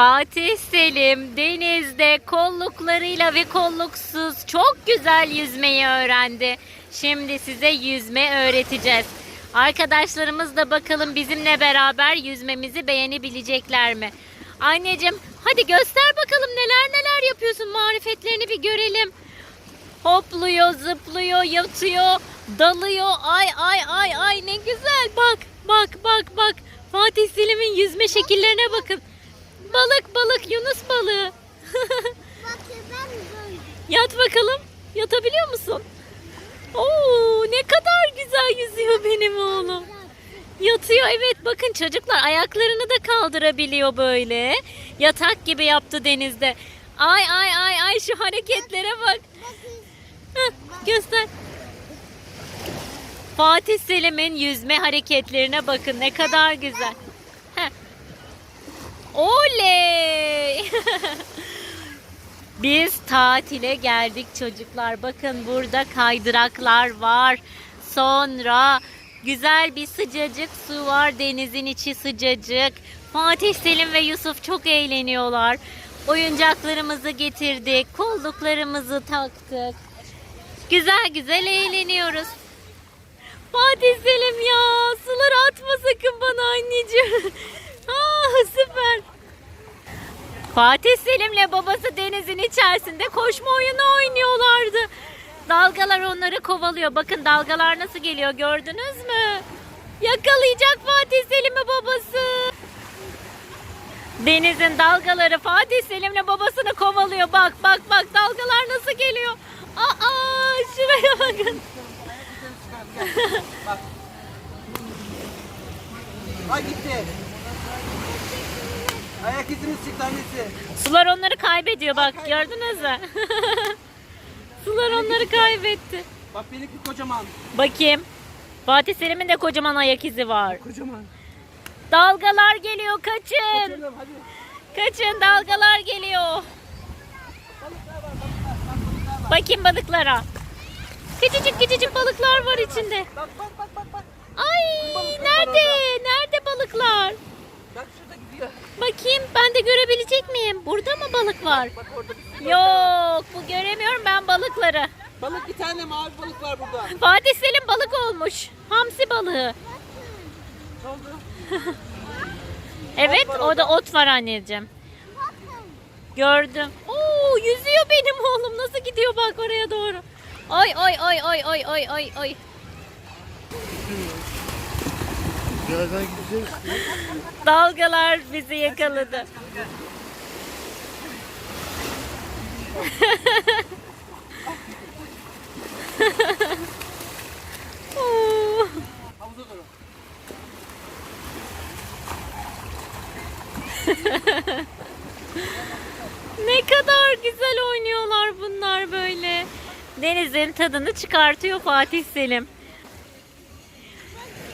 Fatih Selim denizde kolluklarıyla ve kolluksuz çok güzel yüzmeyi öğrendi. Şimdi size yüzme öğreteceğiz. Arkadaşlarımız da bakalım bizimle beraber yüzmemizi beğenebilecekler mi? Anneciğim hadi göster bakalım neler neler yapıyorsun marifetlerini bir görelim. Hopluyor, zıplıyor, yatıyor, dalıyor. Ay ay ay ay ne güzel. Bak bak bak bak. Fatih Selim'in yüzme şekillerine bakın. Balık balık Yunus balığı. Bakın ben böyle. Yat bakalım. Yatabiliyor musun? Oo ne kadar güzel yüzüyor benim oğlum. Yatıyor evet bakın çocuklar ayaklarını da kaldırabiliyor böyle. Yatak gibi yaptı denizde. Ay ay ay ay şu hareketlere bak. Heh, göster. Fatih Selim'in yüzme hareketlerine bakın ne kadar güzel. Heh. Oley! Biz tatile geldik çocuklar. Bakın burada kaydıraklar var. Sonra güzel bir sıcacık su var. Denizin içi sıcacık. Fatih Selim ve Yusuf çok eğleniyorlar. Oyuncaklarımızı getirdik. Kolluklarımızı taktık. Güzel güzel eğleniyoruz. Fatih Selim ya suları atma sakın bana anneciğim. Aa, süper. Fatih Selim'le babası denizin içerisinde koşma oyunu oynuyorlardı. Dalgalar onları kovalıyor. Bakın dalgalar nasıl geliyor gördünüz mü? Yakalayacak Fatih Selim'i babası. Denizin dalgaları Fatih Selim'le babasını kovalıyor. Bak bak bak dalgalar nasıl geliyor. Aa şuraya bakın. Ay gitti. Ayak izimiz çıktı annesi. Sular onları kaybediyor bak gördünüz mü? Sular onları kaybetti. Bak benimki kocaman. Bakayım. Fatih Selim'in de kocaman ayak izi var. Kocaman. Dalgalar geliyor kaçın. Kaçırdım hadi. Kaçın dalgalar geliyor. Bakayım balıklara. Küçücük küçücük balıklar var içinde. Bak bak bak bak bak. Ay Balıklar var nerede? Nerede balıklar? Bak şurada gidiyor. Bakayım ben de görebilecek miyim? Burada mı balık var? Bak orada bir Yok bu göremiyorum ben balıkları. Balık bir tane mavi balık var burada. Fatih Selim balık olmuş. Hamsi balığı. Ne oldu? Evet var orada ot var anneciğim. Gördüm. Oo yüzüyor benim oğlum. Nasıl gidiyor bak oraya doğru. Ay ay ay ay ay ay ay ay. Birazdan gideceğiz. Dalgalar bizi yakaladı. Ne kadar güzel oynuyorlar bunlar böyle. Denizin tadını çıkartıyor Fatih Selim.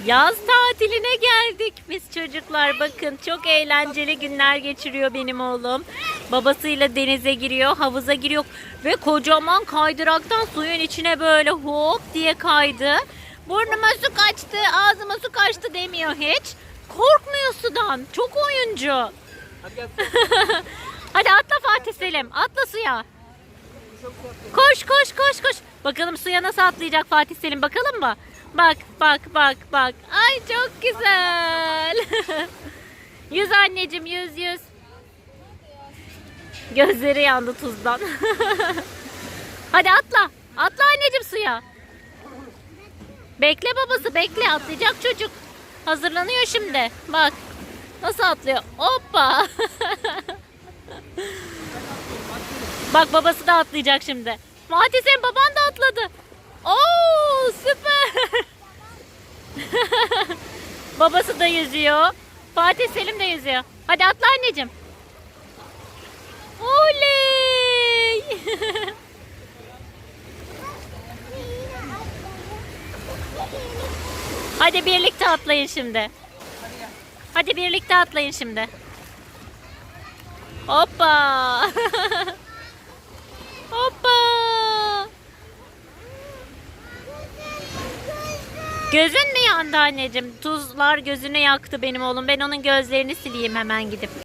Yaz tatiline geldik biz çocuklar. Bakın çok eğlenceli günler geçiriyor benim oğlum. Babasıyla denize giriyor, havuza giriyor ve kocaman kaydıraktan suyun içine böyle hop diye kaydı. Burnuma su kaçtı, ağzıma su kaçtı demiyor hiç. Korkmuyor sudan. Çok oyuncu. Hadi. Hadi atla Fatih Selim. Atla suya. Koş koş koş koş. Bakalım suya nasıl atlayacak Fatih Selim bakalım mı? Bak bak bak bak. Ay çok güzel. yüz anneciğim yüz yüz. Gözleri yandı tuzdan. Hadi atla. Atla anneciğim suya. Bekle babası bekle atlayacak çocuk. Hazırlanıyor şimdi. Bak. Nasıl atlıyor? Hoppa. Bak babası da atlayacak şimdi. Fatih senin baban da atladı. Oo süper. Babası da yüzüyor. Fatih Selim de yüzüyor. Hadi atla anneciğim. Oley. Hadi birlikte atlayın şimdi. Hadi birlikte atlayın şimdi. Hoppa. Hoppa. Gözün mü yandı anneciğim? Tuzlar gözünü yaktı benim oğlum. Ben onun gözlerini sileyim hemen gidip.